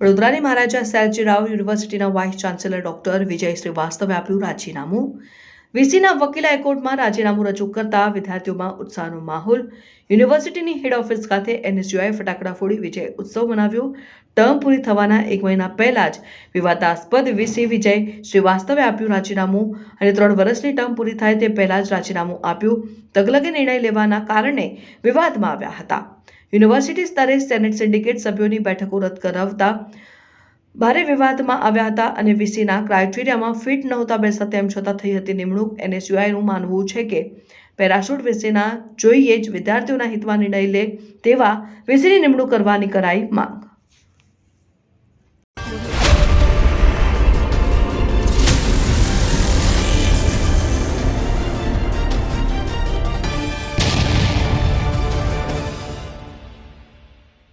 વડોદરાની મહારાજા સયાજીરાવ યુનિવર્સિટીના vice chancellor doctor Vijay શ્રીવાસ્તવે આપ્યું રાજીનામું. વીસીના વકીલ હાઈકોર્ટમાં રાજીનામું રજૂ કરતા વિદ્યાર્થીઓમાં ઉત્સાહનો માહોલ. યુનિવર્સિટીની હેડ ઓફિસ ખાતે એનએસયુઆઈ ફટાકડા ફોડી વિજય ઉત્સવ મનાવ્યો. ટર્મ પૂરી થવાના એક મહિના પહેલા જ વિવાદાસ્પદ વીસી વિજય શ્રીવાસ્તવે આપ્યું રાજીનામું અને ત્રણ વર્ષની ટર્મ પૂરી થાય તે પહેલા જ રાજીનામું આપ્યું. તગલગે નિર્ણય લેવાના કારણે વિવાદમાં આવ્યા હતા. યુનિવર્સિટી સ્તરે સેનેટ સિન્ડિકેટ સભ્યોની બેઠકો રદ કરાવતા ભારે વિવાદમાં આવ્યા હતા અને વીસીના ક્રાઇટેરિયામાં ફિટ નહોતા બેસતા તેમ છતાં થઈ હતી નિમણૂક. એનએસયુઆઈનું માનવું છે કે પેરાશૂટ વીસીના જોઈએ જ વિદ્યાર્થીઓના હિતમાં નિર્ણય લે તેવા વીસીની નિમણૂક કરવાની કરાઈ માંગ.